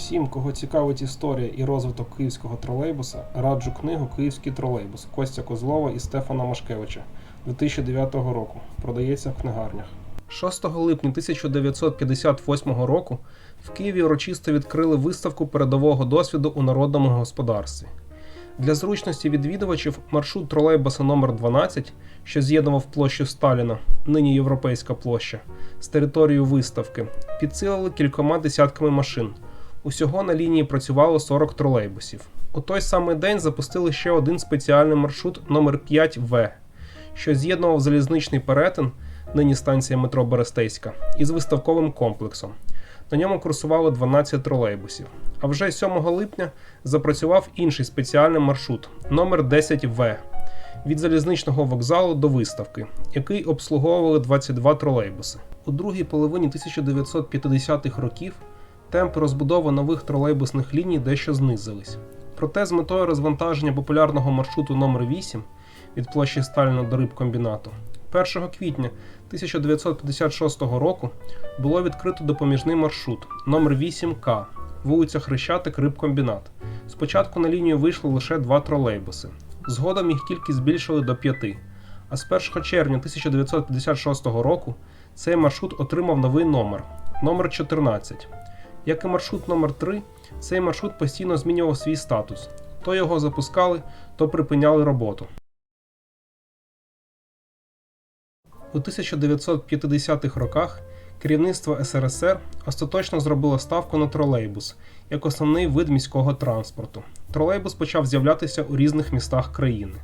Всім, кого цікавить історія і розвиток київського тролейбуса, раджу книгу Київський тролейбус Костя Козлова і Стефана Машкевича 2009 року. Продається в книгарнях. 6 липня 1958 року в Києві урочисто відкрили виставку передового досвіду у народному господарстві. Для зручності відвідувачів маршрут тролейбуса номер 12 що з'єднував площу Сталіна, нині Європейська площа, з територією виставки, підсилили кількома десятками машин. Усього на лінії працювало 40 тролейбусів. У той самий день запустили ще один спеціальний маршрут номер 5 В, що з'єднував залізничний перетин, нині станція метро Берестейська, із виставковим комплексом. На ньому курсувало 12 тролейбусів. А вже 7 липня запрацював інший спеціальний маршрут номер 10 В від залізничного вокзалу до виставки, який обслуговували 22 тролейбуси. У другій половині 1950-х років темпи розбудови нових тролейбусних ліній дещо знизились. Проте з метою розвантаження популярного маршруту номер 8 від площі Сталіна до рибкомбінату 1 квітня 1956 року було відкрито допоміжний маршрут номер 8К вулиця Хрещатик Рибкомбінат. Спочатку на лінію вийшли лише два тролейбуси. Згодом їх кількість збільшили до п'яти. А з 1 червня 1956 року цей маршрут отримав новий номер номер 14. Як і маршрут номер 3 цей маршрут постійно змінював свій статус. То його запускали, то припиняли роботу. У 1950-х роках керівництво СРСР остаточно зробило ставку на тролейбус як основний вид міського транспорту. Тролейбус почав з'являтися у різних містах країни.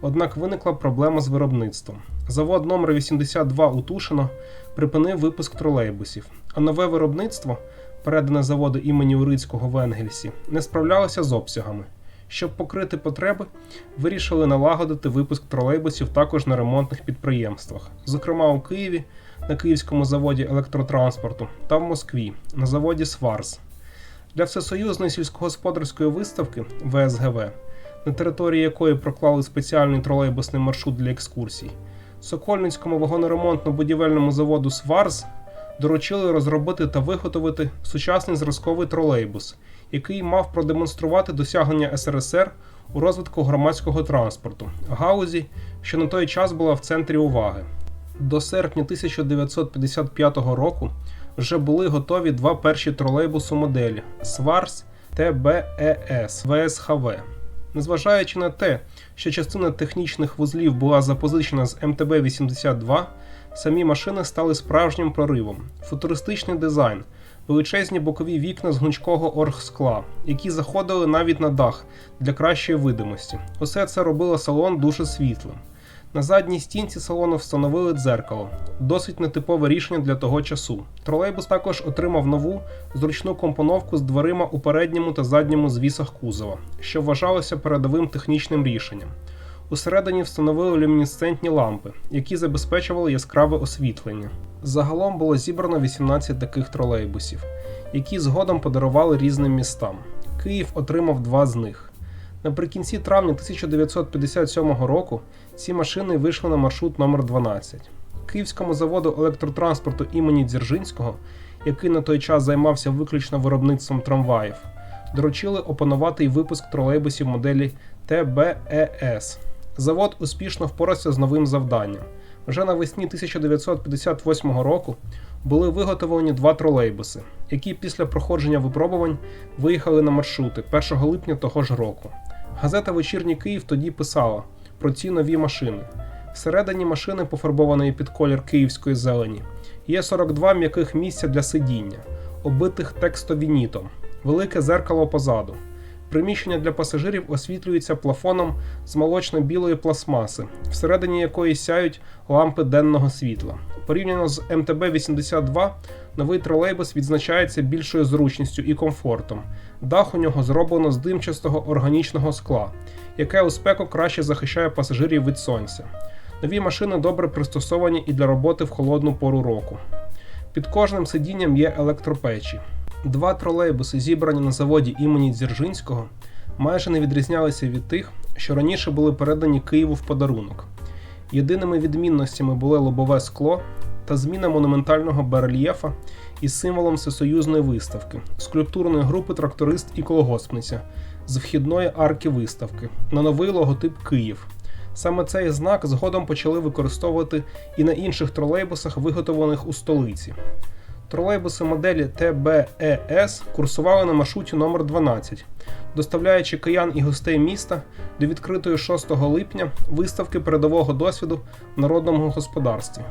Однак виникла проблема з виробництвом. Завод номер 82 у Тушино припинив випуск тролейбусів, а нове виробництво, передане заводу імені Урицького в Енгельсі, не справлялося з обсягами. Щоб покрити потреби, вирішили налагодити випуск тролейбусів також на ремонтних підприємствах, зокрема у Києві, на Київському заводі електротранспорту та в Москві на заводі Сварз. Для всесоюзної сільськогосподарської виставки ВСГВ, на території якої проклали спеціальний тролейбусний маршрут для екскурсій, Сокольницькому вагоноремонтно-будівельному заводу Сварз доручили розробити та виготовити сучасний зразковий тролейбус, який мав продемонструвати досягнення СРСР у розвитку громадського транспорту, гаузі, що на той час була в центрі уваги. До серпня 1955 року вже були готові два перші тролейбуси моделі Сварс ТБЕС ВСХВ. Незважаючи на те, що частина технічних вузлів була запозичена з МТБ-82, самі машини стали справжнім проривом. Футуристичний дизайн, величезні бокові вікна з гнучкого оргскла, які заходили навіть на дах для кращої видимості. Усе це робило салон дуже світлим. На задній стінці салону встановили дзеркало, досить нетипове рішення для того часу. Тролейбус також отримав нову зручну компоновку з дверима у передньому та задньому звісах кузова, що вважалося передовим технічним рішенням. Усередині встановили люмінесцентні лампи, які забезпечували яскраве освітлення. Загалом було зібрано 18 таких тролейбусів, які згодом подарували різним містам. Київ отримав два з них. Наприкінці травня 1957 року ці машини вийшли на маршрут номер 12 Київському заводу електротранспорту імені Дзержинського, який на той час займався виключно виробництвом трамваїв, доручили опанувати й випуск тролейбусів моделі ТБЕС. Завод успішно впорався з новим завданням. Вже навесні 1958 року були виготовлені два тролейбуси, які після проходження випробувань виїхали на маршрути 1 липня того ж року. Газета Вечірній Київ тоді писала про ці нові машини. Всередині машини, пофарбованої під колір київської зелені, є 42 м'яких місця для сидіння, оббитих текстовінітом, велике зеркало позаду. Приміщення для пасажирів освітлюється плафоном з молочно-білої пластмаси, всередині якої сяють лампи денного світла. Порівняно з МТБ-82, новий тролейбус відзначається більшою зручністю і комфортом. Дах у нього зроблено з димчастого органічного скла, яке у спеку краще захищає пасажирів від сонця. Нові машини добре пристосовані і для роботи в холодну пору року. Під кожним сидінням є електропечі. Два тролейбуси, зібрані на заводі імені Дзержинського, майже не відрізнялися від тих, що раніше були передані Києву в подарунок. Єдиними відмінностями були лобове скло та зміна монументального барельєфа із символом всесоюзної виставки, скульптурної групи Тракторист і колгоспниця з вхідної арки виставки на новий логотип Київ. Саме цей знак згодом почали використовувати і на інших тролейбусах, виготовлених у столиці. Тролейбуси моделі ТБЕС курсували на маршруті номер 12 доставляючи киян і гостей міста до відкритої 6 липня виставки передового досвіду в народному господарстві.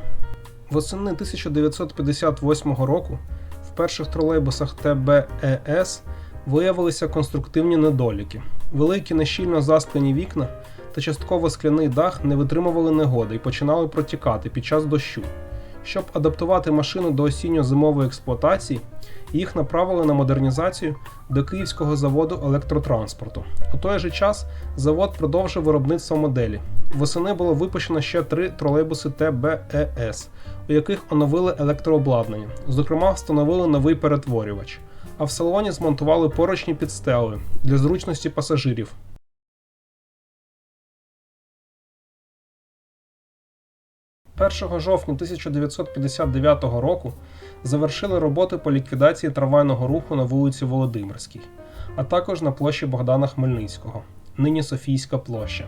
Восени 1958 року в перших тролейбусах ТБЕС виявилися конструктивні недоліки. Великі нещільно засклені вікна та частково скляний дах не витримували негоди і починали протікати під час дощу. Щоб адаптувати машину до осінньо-зимової експлуатації, їх направили на модернізацію до Київського заводу електротранспорту. У той же час завод продовжив виробництво моделі. Восени було випущено ще три тролейбуси ТБЕС, у яких оновили електрообладнання. Зокрема, встановили новий перетворювач. А в салоні змонтували поручні підстели для зручності пасажирів. 1 жовтня 1959 року завершили роботи по ліквідації трамвайного руху на вулиці Володимирській, а також на площі Богдана Хмельницького, нині Софійська площа.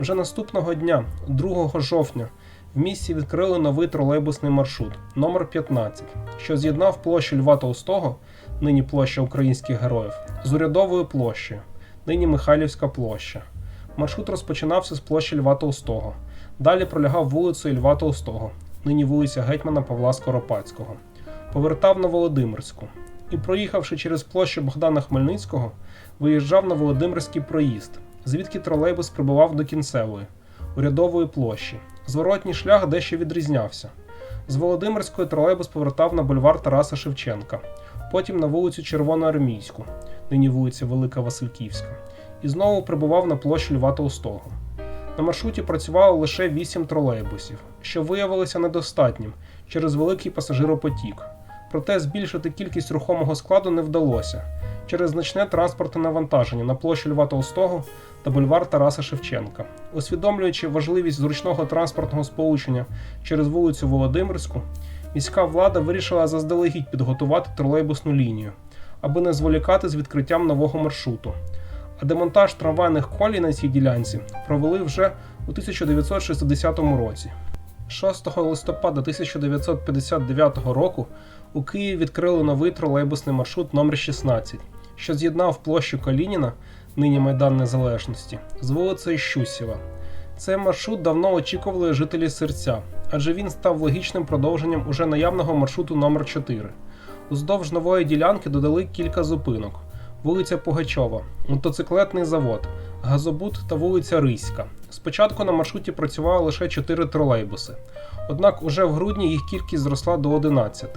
Вже наступного дня, 2 жовтня, в місті відкрили новий тролейбусний маршрут номер 15 що з'єднав площу Льва Толстого, нині площа українських героїв, з урядовою площею, нині Михайлівська площа. Маршрут розпочинався з площі Льва Толстого. Далі пролягав вулицею Льва Толстого, нині вулиця Гетьмана Павла Скоропадського, повертав на Володимирську і, проїхавши через площу Богдана Хмельницького, виїжджав на Володимирський проїзд, звідки тролейбус прибував до кінцевої, урядової площі. Зворотній шлях дещо відрізнявся. З Володимирської тролейбус повертав на бульвар Тараса Шевченка, потім на вулицю Червоноармійську, нині вулиця Велика Васильківська, і знову прибував на площу Льва Толстого. На маршруті працювало лише 8 тролейбусів, що виявилося недостатнім через великий пасажиропотік. Проте збільшити кількість рухомого складу не вдалося через значне транспортне навантаження на площу Льва Толстого та бульвар Тараса Шевченка. Усвідомлюючи важливість зручного транспортного сполучення через вулицю Володимирську, міська влада вирішила заздалегідь підготувати тролейбусну лінію, аби не зволікати з відкриттям нового маршруту а демонтаж трамвайних колій на цій ділянці провели вже у 1960 році. 6 листопада 1959 року у Києві відкрили новий тролейбусний маршрут номер 16 що з'єднав площу Калініна, нині Майдан Незалежності, з вулицею Щусєва. Цей маршрут давно очікували жителі серця, адже він став логічним продовженням уже наявного маршруту номер 4 Уздовж нової ділянки додали кілька зупинок вулиця Пугачова, мотоциклетний завод, газобут та вулиця Риська. Спочатку на маршруті працювало лише 4 тролейбуси, однак уже в грудні їх кількість зросла до 11.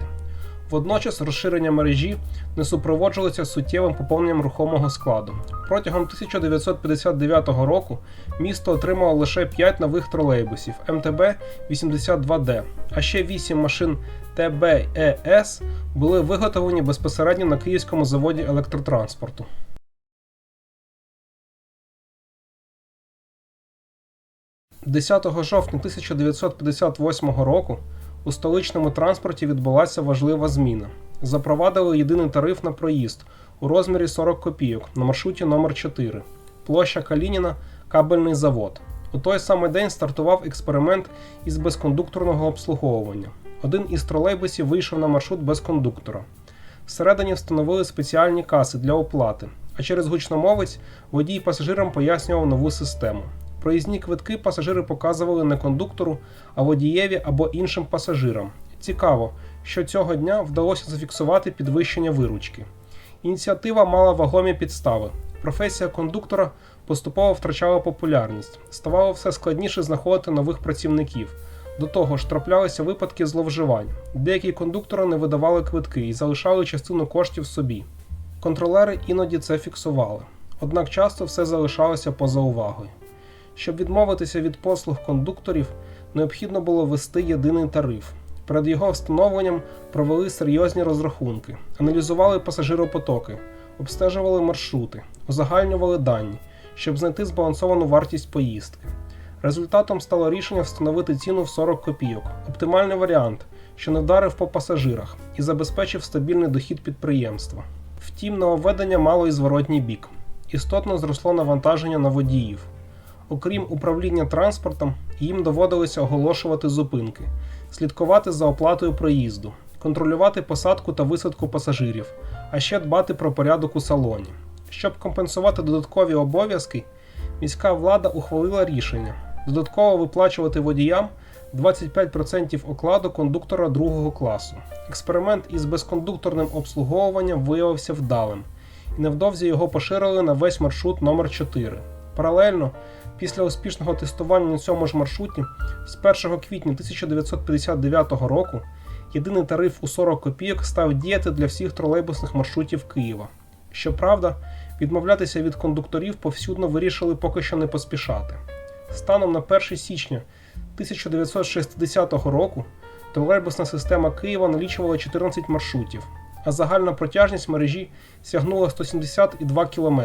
Водночас розширення мережі не супроводжувалося суттєвим поповненням рухомого складу. Протягом 1959 року місто отримало лише 5 нових тролейбусів МТБ-82Д, а ще 8 машин ТБЕС були виготовлені безпосередньо на Київському заводі електротранспорту. «10 жовтня 1958 року у столичному транспорті відбулася важлива зміна. Запровадили єдиний тариф на проїзд у розмірі 40 копійок на маршруті номер 4 площа Калініна, кабельний завод. У той самий день стартував експеримент із безкондукторного обслуговування. Один із тролейбусів вийшов на маршрут без кондуктора. Всередині встановили спеціальні каси для оплати, а через гучномовець водій пасажирам пояснював нову систему. Проїзні квитки пасажири показували не кондуктору, а водієві або іншим пасажирам. Цікаво, що цього дня вдалося зафіксувати підвищення виручки. Ініціатива мала вагомі підстави. Професія кондуктора поступово втрачала популярність, ставало все складніше знаходити нових працівників. До того ж, траплялися випадки зловживань. Деякі кондуктори не видавали квитки і залишали частину коштів собі. Контролери іноді це фіксували, однак часто все залишалося поза увагою. Щоб відмовитися від послуг кондукторів, необхідно було ввести єдиний тариф. Перед його встановленням провели серйозні розрахунки, аналізували пасажиропотоки, обстежували маршрути, узагальнювали дані, щоб знайти збалансовану вартість поїздки. Результатом стало рішення встановити ціну в 40 копійок, оптимальний варіант, що не вдарив по пасажирах і забезпечив стабільний дохід підприємства. Втім, нововведення мало і зворотній бік. Істотно зросло навантаження на водіїв. Окрім управління транспортом, їм доводилося оголошувати зупинки, слідкувати за оплатою проїзду, контролювати посадку та висадку пасажирів, а ще дбати про порядок у салоні. Щоб компенсувати додаткові обов'язки, міська влада ухвалила рішення додатково виплачувати водіям 25% окладу кондуктора другого класу. Експеримент із безкондукторним обслуговуванням виявився вдалим, і невдовзі його поширили на весь маршрут номер 4 Паралельно, після успішного тестування на цьому ж маршруті, з 1 квітня 1959 року єдиний тариф у 40 копійок став діяти для всіх тролейбусних маршрутів Києва. Щоправда, відмовлятися від кондукторів повсюдно вирішили поки що не поспішати. Станом на 1 січня 1960 року тролейбусна система Києва налічувала 14 маршрутів, а загальна протяжність мережі сягнула 172 км.